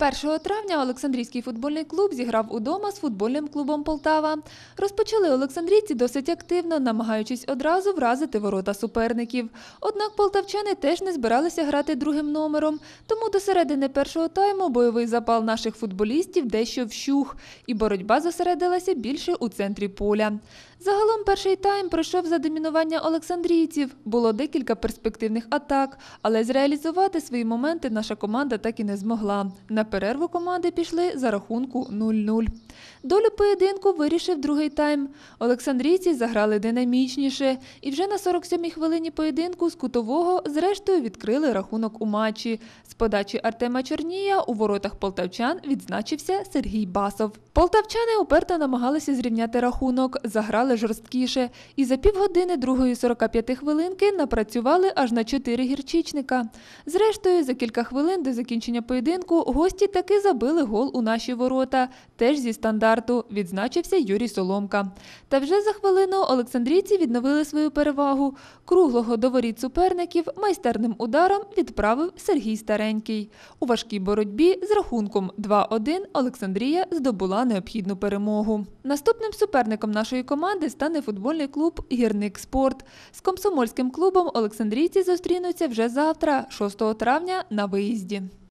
1 травня Олександрійський футбольний клуб зіграв удома з футбольним клубом Полтава. Розпочали олександрійці досить активно, намагаючись одразу вразити ворота суперників. Однак полтавчани теж не збиралися грати другим номером, тому до середини першого тайму бойовий запал наших футболістів дещо вщух, і боротьба зосередилася більше у центрі поля. Загалом перший тайм пройшов за домінування олександрійців. Було декілька перспективних атак, але зреалізувати свої моменти наша команда так і не змогла. Перерву команди пішли за рахунку 0-0. Долю поєдинку вирішив другий тайм. Олександрійці заграли динамічніше і вже на 47-й хвилині поєдинку з кутового зрештою відкрили рахунок у матчі. З подачі Артема Чорнія у воротах полтавчан відзначився Сергій Басов. Полтавчани уперто намагалися зрівняти рахунок, заграли жорсткіше і за півгодини другої 45 хвилинки напрацювали аж на 4 гірчичника. Зрештою, за кілька хвилин до закінчення поєдинку гості таки забили гол у наші ворота, теж зі стандарту, відзначився Юрій Соломка. Та вже за хвилину олександрійці відновили свою перевагу. Круглого до воріт суперників майстерним ударом відправив Сергій Старенький. У важкій боротьбі з рахунком 2-1 Олександрія здобула необхідну перемогу. Наступним суперником нашої команди стане футбольний клуб Гірник Спорт. З комсомольським клубом Олександрійці зустрінуться вже завтра, 6 травня, на виїзді.